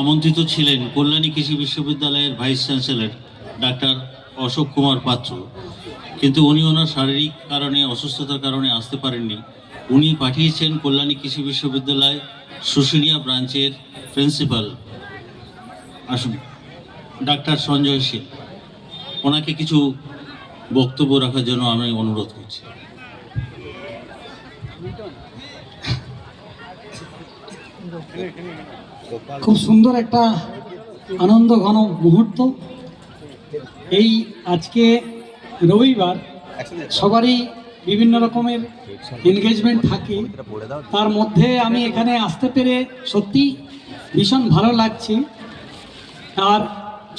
আমন্ত্রিত ছিলেন কল্যাণী কৃষি বিশ্ববিদ্যালয়ের vice chancellor doctor Ashok Kumar Patra. কিন্তু উনি ওনার শারীরিক কারণে, অসুস্থতার কারণে আসতে পারেননি। উনি পাঠিয়েছেন কল্যাণী কৃষি বিশ্ববিদ্যালয় শুশুনিয়া ব্রাঞ্চের প্রিন্সিপাল। আসুন, ডাক্তার সঞ্জয় সিং ওনাকে কিছু বক্তব্য রাখার জন্য আমি অনুরোধ করছি। খুব সুন্দর একটা আনন্দ ঘন মুহূর্ত। এই আজকে রবিবার সবারই বিভিন্ন রকমের এনগেজমেন্ট থাকে। তার মধ্যে আমি এখানে আসতে পেরে সত্যি ভীষণ ভালো লাগছে। আর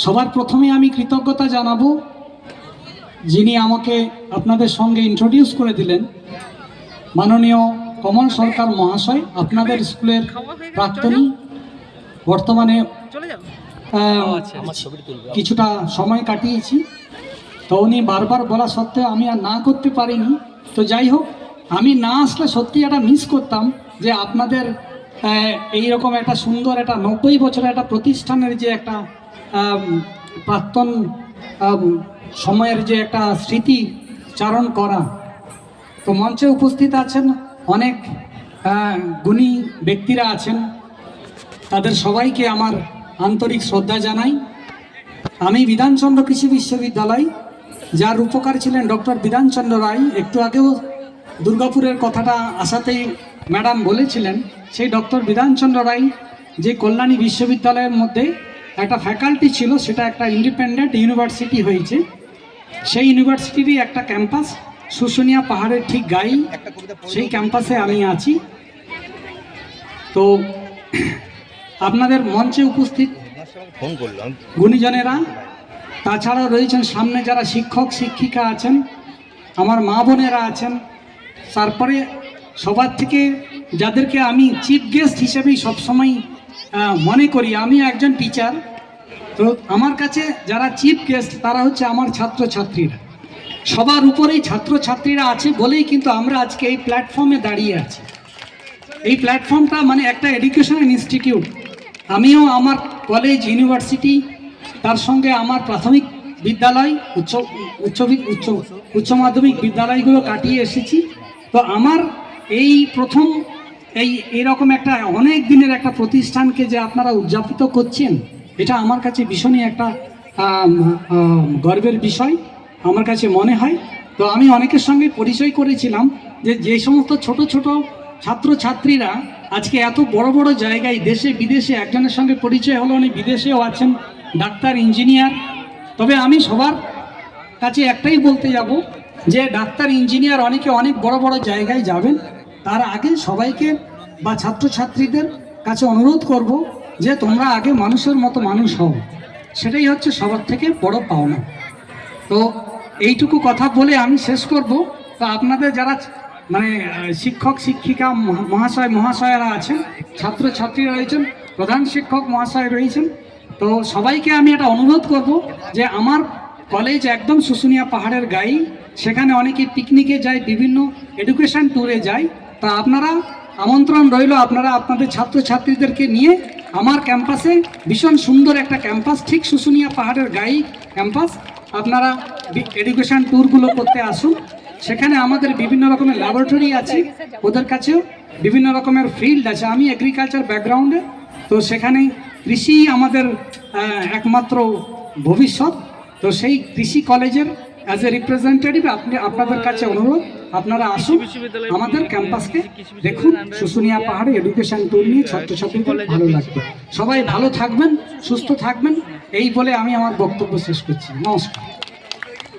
সবার প্রথমে আমি কৃতজ্ঞতা জানাব যিনি আমাকে আপনাদের সঙ্গে ইন্ট্রোডিউস করে দিলেন। মাননীয় কমল সরকার মহাশয় আপনাদের স্কুলের প্রাক্তনী বর্তমানে কিছুটা সময় কাটিয়েছি। তো উনি বারবার বলা সত্ত্বেও আমি আর না করতে পারিনি। তো যাই হোক আমি না আসলে সত্যি একটা মিস করতাম যে আপনাদের আহ, এইরকম একটা সুন্দর একটা নব্বই বছরের একটা প্রতিষ্ঠানের যে একটা প্রাক্তন সময়ের যে একটা স্মৃতি চারণ করা। তো মঞ্চে উপস্থিত আছেন অনেক গুণী ব্যক্তিরা আছেন। তাদের সবাইকে আমার আন্তরিক শ্রদ্ধা জানাই। আমি বিধানচন্দ্র কৃষি বিশ্ববিদ্যালয়, যার রূপকার ছিলেন ডক্টর বিধানচন্দ্র রায়, একটু আগেও দুর্গাপুরের কথাটা আসাতেই ম্যাডাম বলেছিলেন, সেই ডক্টর বিধানচন্দ্র রায় যে কল্যাণী বিশ্ববিদ্যালয়ের মধ্যে একটা ফ্যাকাল্টি ছিল, সেটা একটা ইন্ডিপেন্ডেন্ট ইউনিভার্সিটি হয়েছে। সেই ইউনিভার্সিটিরই একটা ক্যাম্পাস, শুশুনিয়া পাহাড়ের ঠিক গায়ে সেই ক্যাম্পাসে আমি আছি। তো আপনাদের মঞ্চে উপস্থিত ফোন করলাম। গুণীজনেরা তাছাড়াও রয়েছেন সামনে যারা শিক্ষক শিক্ষিকা আছেন আমার মা বোনেরা আছেন। তারপরে সবার থেকে যাদেরকে আমি চিফ গেস্ট হিসেবেই সবসময় মনে করি আমি একজন টিচার তো আমার কাছে যারা চিফ গেস্ট তারা হচ্ছে আমার ছাত্রছাত্রীরা। সবার উপরেই ছাত্রছাত্রীরা আছে বলেই কিন্তু আমরা আজকে এই প্ল্যাটফর্মে দাঁড়িয়ে আছি। এই প্ল্যাটফর্মটা মানে একটা এডুকেশনাল ইনস্টিটিউট আমিও আমার কলেজ ইউনিভার্সিটি তার সঙ্গে আমার প্রাথমিক বিদ্যালয়, উচ্চ উচ্চ উচ্চ উচ্চ মাধ্যমিক বিদ্যালয়গুলো কাটিয়ে এসেছি। তো আমার এই প্রথম, এই, এরকম একটা অনেক দিনের একটা প্রতিষ্ঠানকে যে আপনারা উদযাপিত করছেন, এটা আমার কাছে ভীষণই একটা গর্বের বিষয়। আমার কাছে মনে হয়, তো আমি অনেকের সঙ্গে পরিচয় করেছিলাম যে যে সমস্ত ছোট ছোট ছাত্রছাত্রীরা আজকে এত বড় বড় জায়গায় দেশে, বিদেশে একজনের সঙ্গে পরিচয় হলো, উনি বিদেশেও আছেন, ডাক্তার, ইঞ্জিনিয়ার। তবে আমি সবার কাছে একটাই বলতে যাব যে ডাক্তার, ইঞ্জিনিয়ার অনেকে অনেক বড় বড় জায়গায় যাবেন, তার আগে সবাইকে বা ছাত্রছাত্রীদের কাছে অনুরোধ করব যে তোমরা আগে মানুষের মতো মানুষ হও। সেটাই হচ্ছে সবার থেকে বড় পাওনা। তো এইটুকু কথা বলে আমি শেষ করব। তা আপনাদের যারা মানে শিক্ষক, শিক্ষিকা মহাশয়, মহাশয়রা আছেন ছাত্রছাত্রীরা রয়েছেন, প্রধান শিক্ষক, মহাশয় রয়েছেন, তো সবাইকে আমি এটা অনুরোধ করব যে আমার কলেজ একদম শুশুনিয়া পাহাড়ের গায়ে সেখানে অনেকে পিকনিকে যায়, বিভিন্ন এডুকেশন ট্যুরে যায়। তা আপনারা আমন্ত্রণ রইল, আপনারা আপনাদের ছাত্রছাত্রীদেরকে নিয়ে আমার ক্যাম্পাসে ভীষণ সুন্দর একটা ক্যাম্পাস ঠিক শুশুনিয়া পাহাড়ের গায়ে ক্যাম্পাস আপনারা এডুকেশন ট্যুরগুলো করতে আসুন। সেখানে আমাদের বিভিন্ন রকমের ল্যাবরেটরি আছে, ওদের কাছেও বিভিন্ন রকমের ফিল্ড আছে। আমি এগ্রিকালচার ব্যাকগ্রাউন্ডে তো সেখানে কৃষি আমাদের একমাত্র ভবিষ্যৎ। তো সেই কৃষি কলেজের অ্যাজ এ রিপ্রেজেন্টেটিভ আপনি, আপনাদের কাছে অনুরোধ, আপনারা আসুন আমাদের ক্যাম্পাসকে দেখুন, শুশুনিয়া পাহাড়ে এডুকেশন ট্যুর নিয়ে ছাত্রছাত্রীদের ভালো লাগবে। সবাই ভালো থাকবেন, সুস্থ থাকবেন। এই বলে আমি আমার বক্তব্য শেষ করছি। নমস্কার।